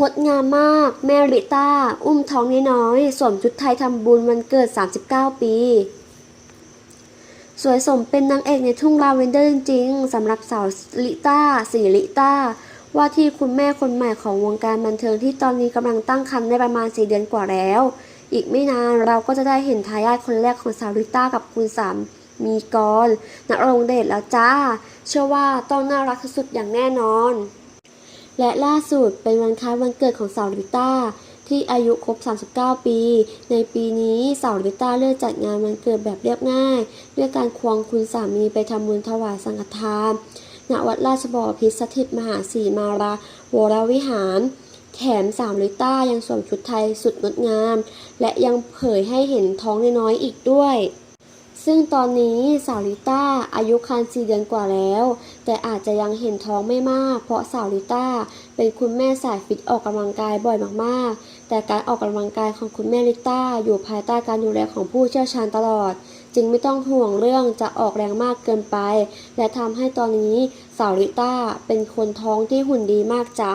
งดงามมาก แม่ริต้า อุ้มท้องน้อยๆสวมชุดไทยทำบุญวันเกิด 39 ปี สวยสมเป็นนางเอกในทุ่งลาเวนเดอร์จริงๆสำหรับสาวลิต้าสีลิต้า ว่าที่คุณแม่คนใหม่ของวงการบันเทิงที่ตอนนี้กำลังตั้งครรภ์ได้ประมาณ 4 เดือนกว่าแล้ว อีกไม่นานเราก็จะได้เห็นทายาทคนแรกของสาวลิต้ากับคุณสามมีกรณรงเดชแล้วจ้า เชื่อว่าต้องน่ารักสุดอย่างแน่นอน และล่าสุดเป็นวันคล้ายวันเกิดของสาวลิต้าที่อายุครบ 39 ปี ในปีนี้สาวลิต้าเลือกจัดงานวันเกิดแบบเรียบง่าย ด้วยการควงคุณสามีไปทำบุญถวายสังฆทานณวัดราชบอพิตรสถิตมหาสีมาราวรวิหาร แถมสาวลิต้ายังสวมชุดไทยสุดงดงาม และยังเผยให้เห็นท้องน้อยๆอีกด้วย ซึ่งตอนนี้สาวลิต้าอายุครรภ์4เดือนกว่าแล้ว แต่อาจจะยังเห็นท้องไม่มาก เพราะสาวลิต้าเป็นคุณแม่สายฟิตออกกำลังกายบ่อยมากๆ แต่การออกกำลังกายของคุณแม่ลิต้าอยู่ภายใต้การดูแลของผู้เชี่ยวชาญตลอด จึงไม่ต้องห่วงเรื่องจะออกแรงมากเกินไป และทำให้ตอนนี้สาวลิต้าเป็นคนท้องที่หุ่นดีมากจ้า